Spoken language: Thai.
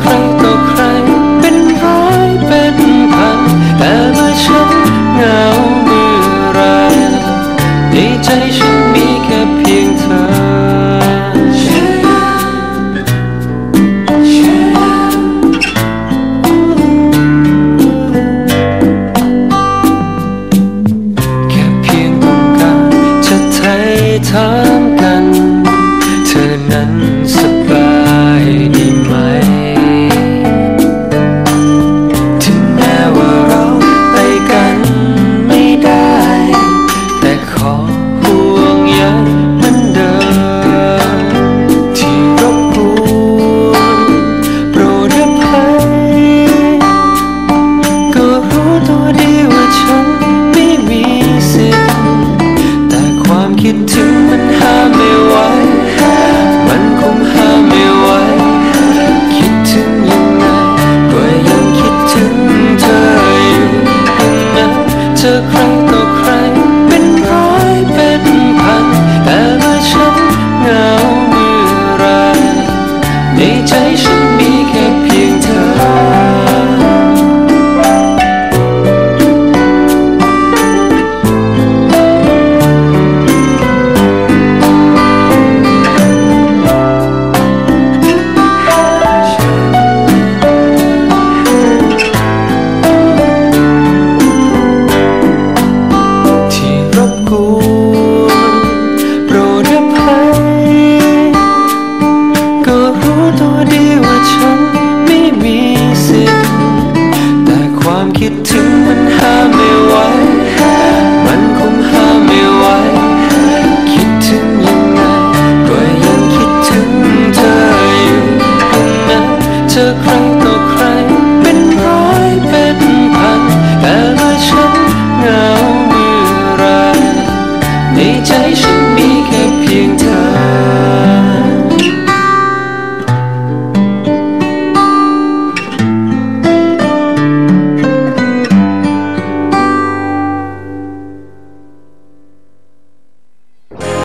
ใครต่อใคร เป็นร้อยเป็นพัน แต่เมื่อฉันเหงาเมื่อไรในใจฉันมีแค่เพียงเธอ to crack the 这一生。